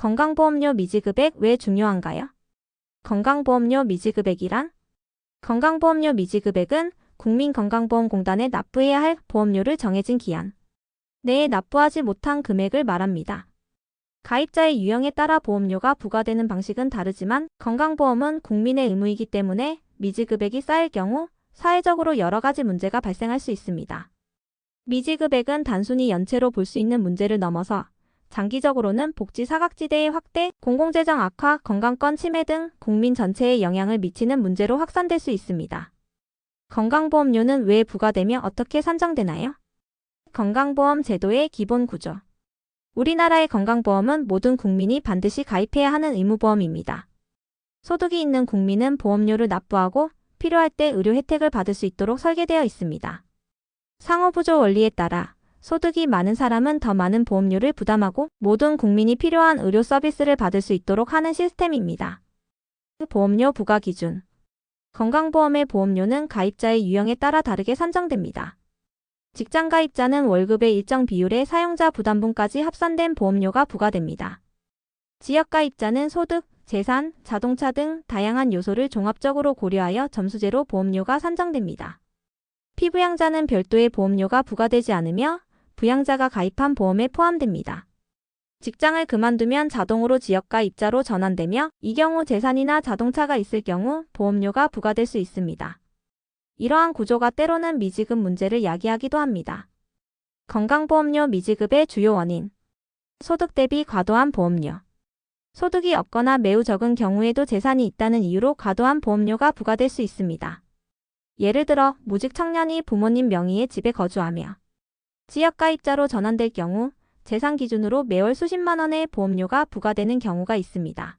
건강보험료 미지급액 왜 중요한가요? 건강보험료 미지급액이란? 건강보험료 미지급액은 국민건강보험공단에 납부해야 할 보험료를 정해진 기한 내에 납부하지 못한 금액을 말합니다. 가입자의 유형에 따라 보험료가 부과되는 방식은 다르지만 건강보험은 국민의 의무이기 때문에 미지급액이 쌓일 경우 사회적으로 여러 가지 문제가 발생할 수 있습니다. 미지급액은 단순히 연체로 볼 수 있는 문제를 넘어서 장기적으로는 복지 사각지대의 확대, 공공재정 악화, 건강권 침해 등 국민 전체에 영향을 미치는 문제로 확산될 수 있습니다. 건강보험료는 왜 부과되며 어떻게 산정되나요? 건강보험 제도의 기본 구조. 우리나라의 건강보험은 모든 국민이 반드시 가입해야 하는 의무보험입니다. 소득이 있는 국민은 보험료를 납부하고 필요할 때 의료 혜택을 받을 수 있도록 설계되어 있습니다. 상호부조 원리에 따라 소득이 많은 사람은 더 많은 보험료를 부담하고 모든 국민이 필요한 의료 서비스를 받을 수 있도록 하는 시스템입니다. 보험료 부과 기준. 건강보험의 보험료는 가입자의 유형에 따라 다르게 산정됩니다. 직장 가입자는 월급의 일정 비율의 사용자 부담분까지 합산된 보험료가 부과됩니다. 지역 가입자는 소득, 재산, 자동차 등 다양한 요소를 종합적으로 고려하여 점수제로 보험료가 산정됩니다. 피부양자는 별도의 보험료가 부과되지 않으며 부양자가 가입한 보험에 포함됩니다. 직장을 그만두면 자동으로 지역가 입자로 전환되며 이 경우 재산이나 자동차가 있을 경우 보험료가 부과될 수 있습니다. 이러한 구조가 때로는 미지급 문제를 야기하기도 합니다. 건강보험료 미지급의 주요 원인. 소득 대비 과도한 보험료. 소득이 없거나 매우 적은 경우에도 재산이 있다는 이유로 과도한 보험료가 부과될 수 있습니다. 예를 들어 무직 청년이 부모님 명의의 집에 거주하며 지역 가입자로 전환될 경우 재산 기준으로 매월 수십만 원의 보험료가 부과되는 경우가 있습니다.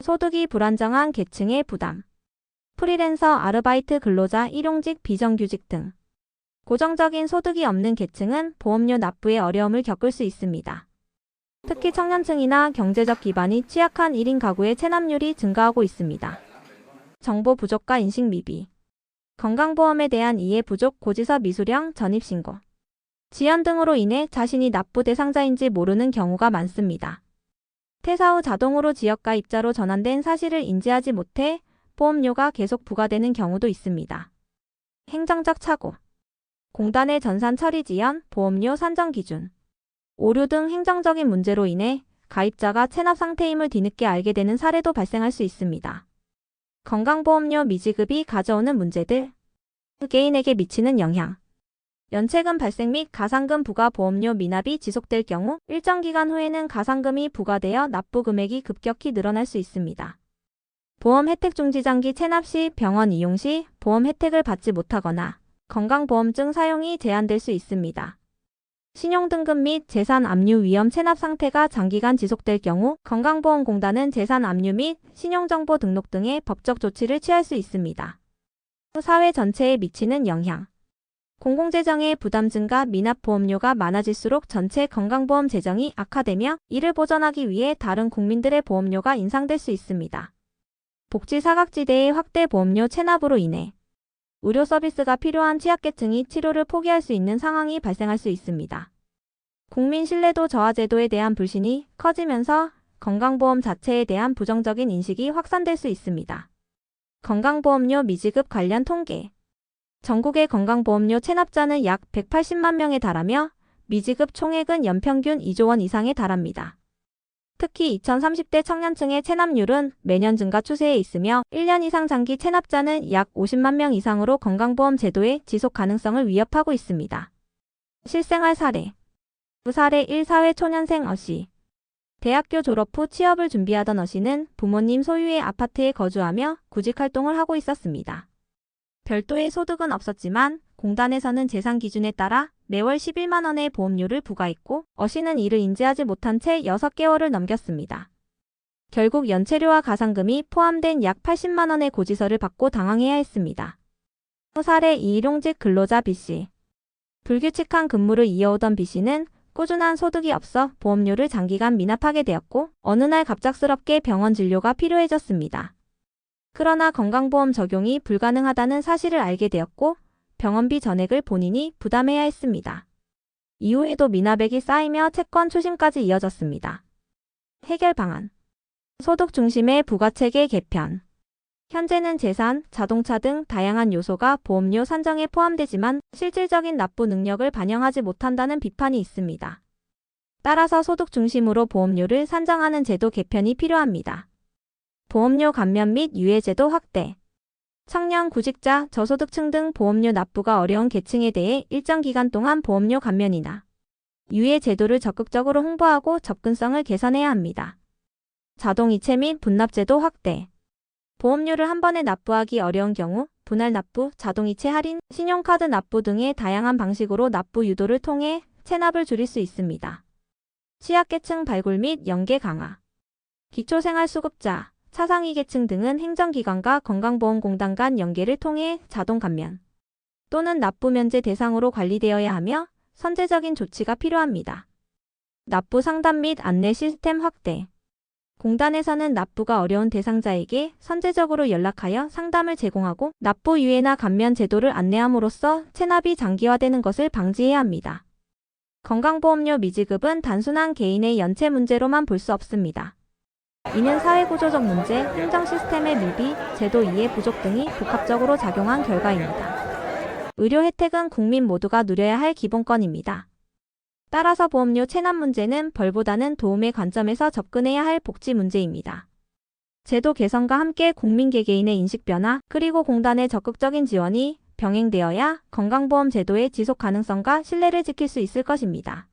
소득이 불안정한 계층의 부담. 프리랜서, 아르바이트 근로자, 일용직, 비정규직 등 고정적인 소득이 없는 계층은 보험료 납부에 어려움을 겪을 수 있습니다. 특히 청년층이나 경제적 기반이 취약한 1인 가구의 체납률이 증가하고 있습니다. 정보 부족과 인식 미비. 건강보험에 대한 이해 부족, 고지서 미수령, 전입신고. 지연 등으로 인해 자신이 납부 대상자인지 모르는 경우가 많습니다. 퇴사 후 자동으로 지역가 입자로 전환된 사실을 인지하지 못해 보험료가 계속 부과되는 경우도 있습니다. 행정적 착오. 공단의 전산 처리 지연, 보험료 산정 기준. 오류 등 행정적인 문제로 인해 가입자가 체납 상태임을 뒤늦게 알게 되는 사례도 발생할 수 있습니다. 건강보험료 미지급이 가져오는 문제들. 개인에게 미치는 영향. 연체금 발생 및 가상금 부과 보험료 미납이 지속될 경우 일정 기간 후에는 가상금이 부과되어 납부 금액이 급격히 늘어날 수 있습니다. 보험 혜택 중지 장기 체납 시 병원 이용 시 보험 혜택을 받지 못하거나 건강보험증 사용이 제한될 수 있습니다. 신용등급 및 재산 압류 위험 체납 상태가 장기간 지속될 경우 건강보험공단은 재산 압류 및 신용정보 등록 등의 법적 조치를 취할 수 있습니다. 사회 전체에 미치는 영향 공공재정의 부담 증가 미납 보험료가 많아질수록 전체 건강보험 재정이 악화되며 이를 보전하기 위해 다른 국민들의 보험료가 인상될 수 있습니다. 복지 사각지대의 확대 보험료 체납으로 인해 의료 서비스가 필요한 취약계층이 치료를 포기할 수 있는 상황이 발생할 수 있습니다. 국민 신뢰도 저하 제도에 대한 불신이 커지면서 건강보험 자체에 대한 부정적인 인식이 확산될 수 있습니다. 건강보험료 미지급 관련 통계 전국의 건강보험료 체납자는 약 180만 명에 달하며 미지급 총액은 연평균 2조 원 이상에 달합니다. 특히 2030대 청년층의 체납률은 매년 증가 추세에 있으며 1년 이상 장기 체납자는 약 50만 명 이상으로 건강보험 제도의 지속 가능성을 위협하고 있습니다. 실생활 사례 사례 1 사회 초년생 어씨 대학교 졸업 후 취업을 준비하던 어씨는 부모님 소유의 아파트에 거주하며 구직 활동을 하고 있었습니다. 별도의 소득은 없었지만 공단에서는 재산 기준에 따라 매월 11만 원의 보험료를 부과했고 어씨는 이를 인지하지 못한 채 6개월을 넘겼습니다. 결국 연체료와 가상금이 포함된 약 80만 원의 고지서를 받고 당황해야 했습니다. 사례 이일용직 근로자 B씨 불규칙한 근무를 이어오던 B씨는 꾸준한 소득이 없어 보험료를 장기간 미납하게 되었고 어느 날 갑작스럽게 병원 진료가 필요해졌습니다. 그러나 건강보험 적용이 불가능하다는 사실을 알게 되었고 병원비 전액을 본인이 부담해야 했습니다. 이후에도 미납액이 쌓이며 채권 추심까지 이어졌습니다. 해결 방안. 소득 중심의 부가체계 개편. 현재는 재산, 자동차 등 다양한 요소가 보험료 산정에 포함되지만 실질적인 납부 능력을 반영하지 못한다는 비판이 있습니다. 따라서 소득 중심으로 보험료를 산정하는 제도 개편이 필요합니다. 보험료 감면 및 유예제도 확대. 청년, 구직자, 저소득층 등 보험료 납부가 어려운 계층에 대해 일정 기간 동안 보험료 감면이나 유예 제도를 적극적으로 홍보하고 접근성을 개선해야 합니다. 자동이체 및 분납제도 확대. 보험료를 한 번에 납부하기 어려운 경우 분할 납부, 자동이체 할인, 신용카드 납부 등의 다양한 방식으로 납부 유도를 통해 체납을 줄일 수 있습니다. 취약계층 발굴 및 연계 강화. 기초생활수급자, 차상위 계층 등은 행정기관과 건강보험공단 간 연계를 통해 자동 감면 또는 납부 면제 대상으로 관리되어야 하며 선제적인 조치가 필요합니다. 납부 상담 및 안내 시스템 확대. 공단에서는 납부가 어려운 대상자에게 선제적으로 연락하여 상담을 제공하고 납부 유예나 감면 제도를 안내함으로써 체납이 장기화되는 것을 방지해야 합니다. 건강보험료 미지급은 단순한 개인의 연체 문제로만 볼 수 없습니다. 이는 사회구조적 문제, 행정 시스템의 미비, 제도 이해 부족 등이 복합적으로 작용한 결과입니다. 의료 혜택은 국민 모두가 누려야 할 기본권입니다. 따라서 보험료 체납 문제는 벌보다는 도움의 관점에서 접근해야 할 복지 문제입니다. 제도 개선과 함께 국민 개개인의 인식 변화, 그리고 공단의 적극적인 지원이 병행되어야 건강보험 제도의 지속 가능성과 신뢰를 지킬 수 있을 것입니다.